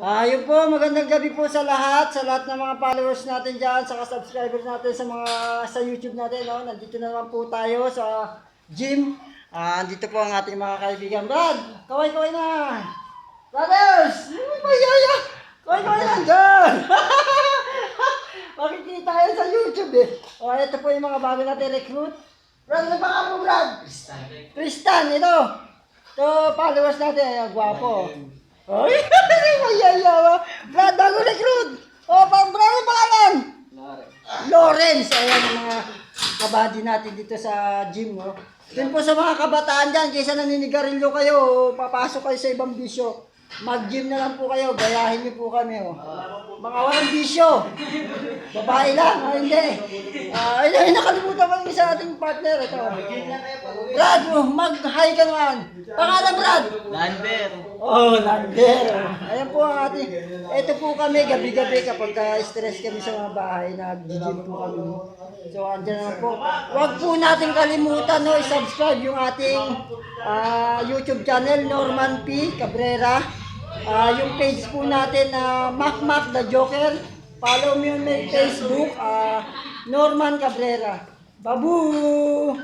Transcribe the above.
Ah, yun po, magandang gabi po sa lahat, sa lahat ng mga followers natin dyan, sa subscribers natin sa mga sa YouTube natin, no? Nandito na naman po tayo sa gym. Ah, andito po ang ating mga kaibigan. Brad, kaway-kaway na! Brothers! Mayaya! Kaway-kaway na dyan! Makikita yan sa YouTube eh. O, ito po yung mga bago natin recruit. Brad, ano ba mo, Brad? Tristan, ito. Ito, followers natin. Ayan, gwapo. Ay, mayayawa. Brad, bago recruit. O, pang Brad, ang pangalan? Lawrence. Ayan, ang mga kabady natin dito sa gym, no? Din po sa mga kabataan dyan, kaysa naninigarilyo kayo, papasok kayo sa ibang bisyo. Mag-gym na lang po kayo, gayahin niyo po kami, oh. Mga walang bisyo. Babae lang, ah, hindi. Ah, ay, ay, nakalimutan ko yung isa ating partner. Ito. Brad, oh, mag-hi ka naman. Pangalan, Brad? Lander. Oh, Lander. Ayan po ang ating, ito po kami gabi-gabi kapag ka stress kami sa mga bahay, nag-gym po kami. So, andyan naman po. Huwag po natin kalimutan, no, i-subscribe yung ating ah, YouTube channel, Norman P. Cabrera. Ah, yung page po natin na Mac Mac the Joker. Follow me on my Facebook, ah, Norman Cabrera. Babu!